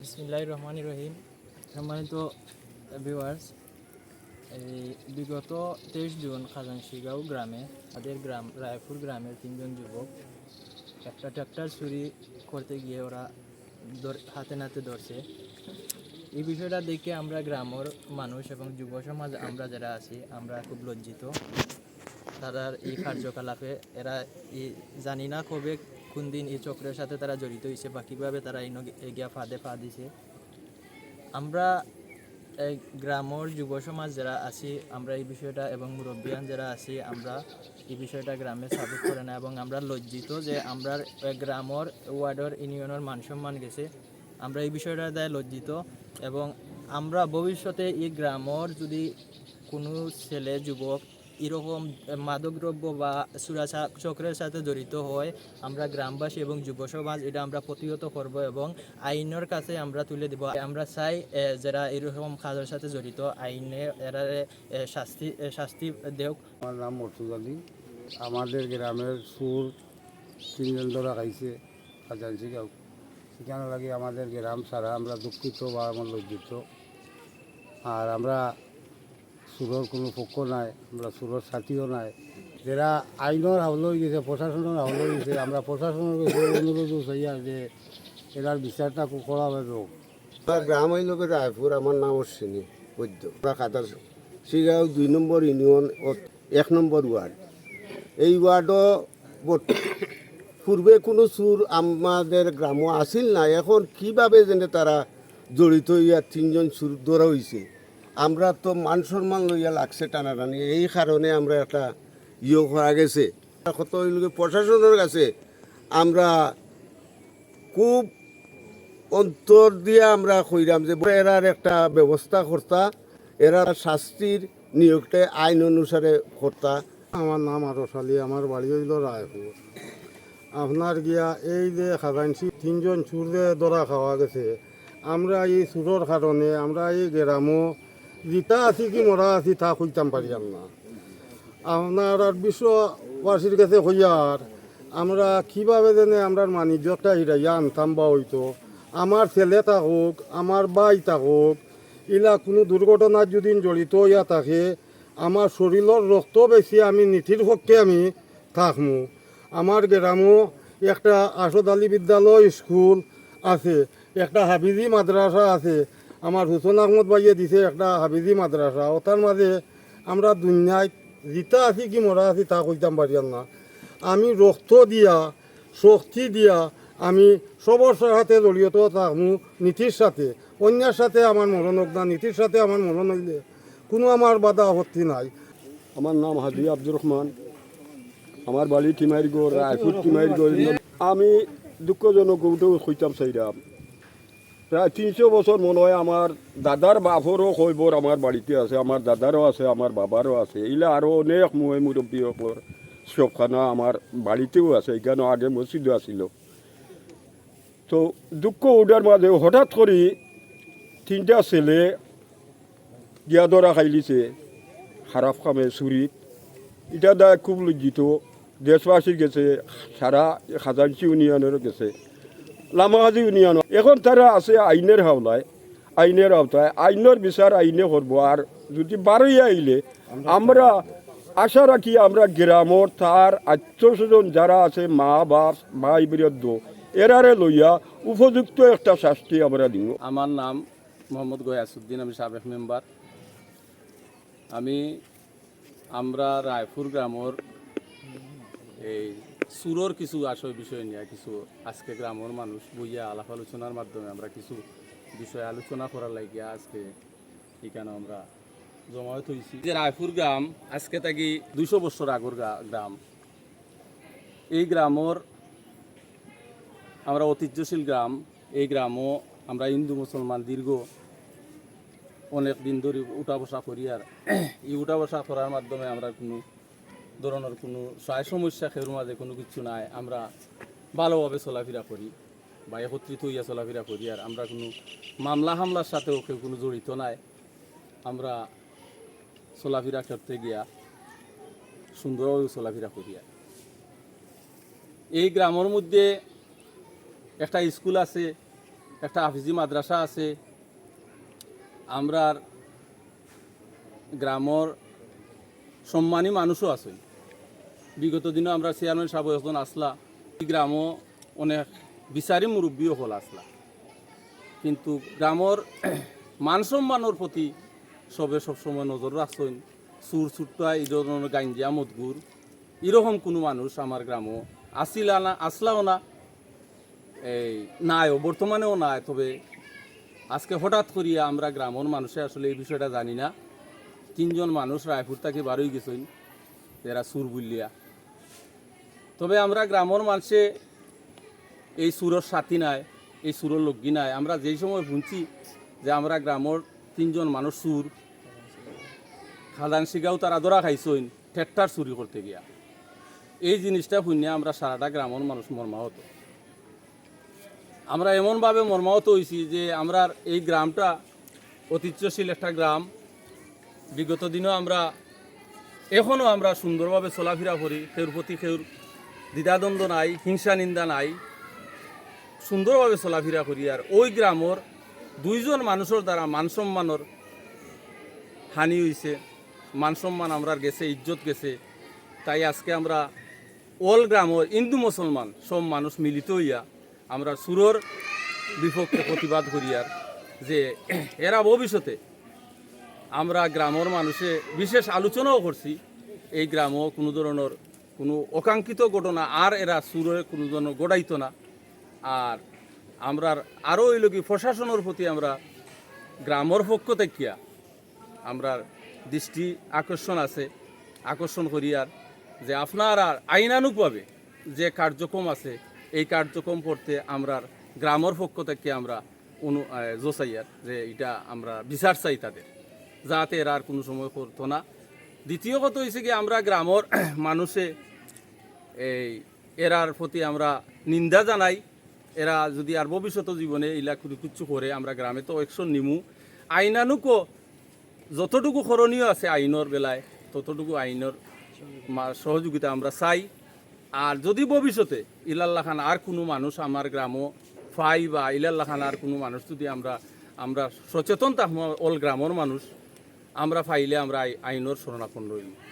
বিসমিল্লাহির রহমানির রহিম। সম্মানিত ভিউয়ার্স এই বিগত তেইশ জুন খাজানশিগাঁও গ্রামে তাদের গ্রাম, রায়পুর গ্রামের তিনজন যুবক একটা ট্রাক্টর চুরি করতে গিয়ে ওরা হাতে নাতে ধরছে। এই বিষয়টা দেখে আমরা গ্রামের মানুষ এবং যুব সমাজ, আমরা যারা আছি, আমরা খুব লজ্জিত। তাদের এই কার্যকলাপে এরা জানি না কবে কোন দিন এই চক্রের সাথে তারা জড়িত হয়েছে বা কীভাবে তারা এগিয়া ফাঁদে পা দিছে। আমরা এই গ্রামের যুব সমাজ যারা আছি, আমরা এই বিষয়টা এবং মুরব্বিয়ান যারা আছি, আমরা এই বিষয়টা গ্রামে সাপোর্ট করে না এবং আমরা লজ্জিত যে আমরা গ্রামের ওয়ার্ডের ইউনিয়নের মান সম্মান গেছে। আমরা এই বিষয়টা দায় লজ্জিত এবং আমরা ভবিষ্যতে এই গ্রামের যদি কোনো ছেলে, যুবক এরকম মাদকদ্রব্য বা সুরাচা চক্রের সাথে জড়িত হয় আমরা গ্রামবাসী এবং যুব সমাজ এটা আমরা প্রতিহত করব এবং আইনের কাছে আমরা তুলে দিব। আমরা চাই যারা এরকম কাজের সাথে জড়িত, আইনে এরা শাস্তি শাস্তি দেওক। আমার নাম মরতুজ আলী আমাদের গ্রামের সুর তিনজন ধরা খাইছে খাজানসি গাঁও সেখানে লাগে আমাদের গ্রাম ছাড়া আমরা দুঃখিত বা আমার লজ্জিত আর আমরা সুরর কোনো পক্ষ নাই, আমরা সুরর সাথীও নাই। যারা আইনের হাওল হয়ে গেছে প্রশাসনের হাওল হয়ে গেছে। আমরা প্রশাসনের অনুরোধ চাইয়া যে এটার বিচারটা করা হবে গ্রাম হইল রায়পুর আমার নাম অশ্বিনী, বৈদ্য। কাতার শিগাঁও দুই নম্বর ইউনিয়ন এক নম্বর ওয়ার্ড এই ওয়ার্ডও পূর্বে কোনো সুর আমাদের গ্রামও আসিল না এখন কীভাবে যেন তারা জড়িত হইয়া তিনজন সুর ধরা হয়েছে আমরা তো মান সম্মান লইয়া লাগছে টানাটানি। এই কারণে আমরা একটা ইয়ে করা গেছে। কত প্রশাসনের কাছে আমরা খুব অন্তর দিয়ে আমরা কইরাম যে এরার একটা ব্যবস্থা করতা, এরা শাস্তির নিয়োগটা আইন অনুসারে করতা। আমার নাম আরস আলী, আমার বাড়ি হইল রায়পুর। আপনার গিয়া এই যে খাজানসি তিনজন চুরে ধরা খাওয়া গেছে। আমরা এই চুরোর কারণে, আমরা এই গ্রামও জিতা আছি কি মরা আছি তা কইতাম পারিয়াম না। আপনার আর বিশ্ববাসীর কাছে হইয়ার আমরা কীভাবে জানে, আমরা মানিজ্যটা হিরাইয়া আনতাম বা হইতো আমার ছেলে থাকুক আমার বাই থাকুক, ইলা কোনো দুর্ঘটনার যদি জড়িত হইয়া থাকে আমার শরীরের রক্ত বেশি আমি নীতির পক্ষে আমি থাকমু। আমার গ্রামও একটা আশদ আলী বিদ্যালয় স্কুল আছে, একটা হাফিজি মাদ্রাসা আছে আমার হুসন আহমদ ভাইয়ে দিছে একটা হাফিজি মাদ্রাসা। ওটার মাঝে আমরা দুনিয়ায় জিতা আছি কি মরা আছি তা কইতাম পারিয়াম না আমি রক্ত দিয়া, শক্তি দিয়া আমি সবর সাথে জড়িত থাকমু নীতির সাথে। অন্যের সাথে আমার মরণ হোক না, নীতির সাথে আমার মরণ হইলে কোনো আমার বাধা আপত্তি নাই। আমার নাম হাজি আব্দুর রহমান। আমার বাড়ি টিমাইরগড় রায়পুর টিমাইরগড় আমি দুঃখজনক গৌটেও কইতাম চাইরাম প্রায় তিনশো বছর মনে হয় আমার দাদার বাপরও খৈবর আমার বাড়িতে আছে আমার দাদারও আছে আমার বাবারও আছে। এইলা আরও অনেক মই মুৰব্বীসকলৰ সবখানা আমার বাড়িতেও আছে এখানে আগে মসজিদও আছিল। তো দুঃখ ওটার মাঝে হঠাৎ করে তিনটা ছেলে গিয়া ধরা খাইলিছে খারাপ কামে চুরিত। এটা দা খুব লজ্জিত দেশবাসীর গেছে সারা খাজানচি ইউনিয়নের গেছে। লামাহাজি ইউনিয়ন। এখন তারা আছে আইনের হাওলায়, আইনের আওতায়। আইনের বিচার আইনে করব। আর যদি বারোই আইলে আমরা আশা রাখি আমরা গ্রামর তার আত্মস্বজন যারা আছে, মা, বাপ, ভাই, বৃদ্ধ, এরারে লইয়া উপযুক্ত একটা শাস্তি আমরা দিব। আমার নাম মোহাম্মদ গয়াসুদ্দিন, আমি সাবেক মেম্বার। আমি আমরা রায়পুর গ্রামের এই সুরর কিছু আসল বিষয় নিয়ে, কিছু আজকে গ্রামের মানুষ বইয়া আলাপ আলোচনার মাধ্যমে আমরা কিছু বিষয় আলোচনা করার লাগিয়া আজকে এখানে আমরা জমায়েত হয়েছি যে রায়পুর গ্রাম, আজকে থাকি দুইশো বছর আগর গ্রাম। এই গ্রামের আমরা ঐতিহ্যশীল গ্রাম। এই গ্রামও আমরা হিন্দু মুসলমান দীর্ঘ অনেক দিন ধরে উঠা বসা করি আর এই উঠা বসা করার মাধ্যমে আমরা কোনো ধরনের কোনো সহায় সমস্যা খেউর মাঝে কোনো কিছু নাই। আমরা ভালোভাবে চলাফেরা করি বা একত্রিত হইয়া চলাফেরা করি আর আমরা কোনো মামলা হামলার সাথেও কেউ কোনো জড়িত নাই। আমরা চলাফেরা করতে গিয়া সুন্দরভাবে চলাফেরা করি আর। এই গ্রামের মধ্যে একটা স্কুল আছে, একটা হাফিজি মাদ্রাসা আছে। আমরার গ্রামর সম্মানী মানুষও আছে বিগত দিনও আমরা চেয়ারম্যান সাহেব এখন আসলা। গ্রামও অনেক বিচারি মুরব্বীও হল আসলা। কিন্তু গ্রামর মান সম্মানের প্রতি সবে সবসময় নজর রাখছেন। সুর ছুট্টা এই ধরনের গাঞ্জিয়া মদগুর এরকম কোনো মানুষ আমার গ্রামও আসিলা না, আসলাও না। এই নাইও বর্তমানেও নাই। তবে আজকে হঠাৎ করিয়া আমরা গ্রামের মানুষে আসলে এই বিষয়টা জানি না। তিনজন মানুষ রায়পুর থেকে বারোই গেছেন। এরা সুর বুলিয়া। তবে আমরা গ্রামের মানুষে এই সুরর সাথী নাই, এই সুরর লগ্গি নাই। আমরা যেই সময় শুনছি যে আমরা গ্রামের তিনজন মানুষ সুর খাদান শিগাও তারা ধরা খাইছইন ঠেট্টার চুরি করতে গিয়া। এই জিনিসটা শুনে আমরা সারাটা গ্রামের মানুষ মর্মাহত। আমরা এমনভাবে মর্মাহত হয়েছি যে আমরা এই গ্রামটা ঐতিহ্যশীল একটা গ্রাম। বিগত দিনও আমরা, এখনও আমরা সুন্দরভাবে চলাফেরা করি কেউর প্রতি কেউর দ্বিধাদ্বন্দ্ব নাই, হিংসা নিন্দা নাই। সুন্দরভাবে চলাফেরা করি আর ওই গ্রামর দুইজন মানুষের দ্বারা মান সম্মানের হানি হয়েছে মান সম্মান আমরা গেছে, ইজ্জত গেছে। তাই আজকে আমরা অল গ্রামের হিন্দু মুসলমান সব মানুষ মিলিত হইয়া আমরা সুরর বিপক্ষে প্রতিবাদ করিয়ার যে এরা ভবিষ্যতে আমরা গ্রামের মানুষে বিশেষ আলোচনাও করছি। এই গ্রামও কোনো ধরনের কোনো অকাঙ্ক্ষিত ঘটনা, আর এরা সুরে কোনো ধরনের গড়াইতো না। আর আমরা আরও ওই লোক প্রশাসনের প্রতি আমরা গ্রামর পক্ষ থেকে আমরা দৃষ্টি আকর্ষণ আছে। আকর্ষণ করিয়ার যে আপনারা আইনানুগভাবে যে কার্যক্রম আছে, এই কার্যক্রম করতে আমরা গ্রামর পক্ষ থেকে আমরা অনু জোসাইয়ার যে এটা আমরা বিচার চাই তাদের। যাতে এরা আর কোনো সময় করতো না। দ্বিতীয় কথা হয়েছে কি, আমরা গ্রামর মানুষে এই এরার প্রতি আমরা নিন্দা জানাই। এরা যদি আর ভবিষ্যৎ জীবনে কোনো কিছু করে, আমরা গ্রামে তো একশন নিমু। আইনানুকো যতটুকু করণীয় আছে আইনের বেলায়, ততটুকু আইনের সহযোগিতা আমরা চাই। আর যদি ভবিষ্যতে ইলাল্লা খান আর কোনো মানুষ আমার গ্রামও ফাই বা ইলাল্লা খান আর কোনো মানুষ যদি আমরা আমরা সচেতন থাকব অল গ্রামের মানুষ, আমরা ফাইলে আমরা আই- আইনের শরণাপন্ন হইব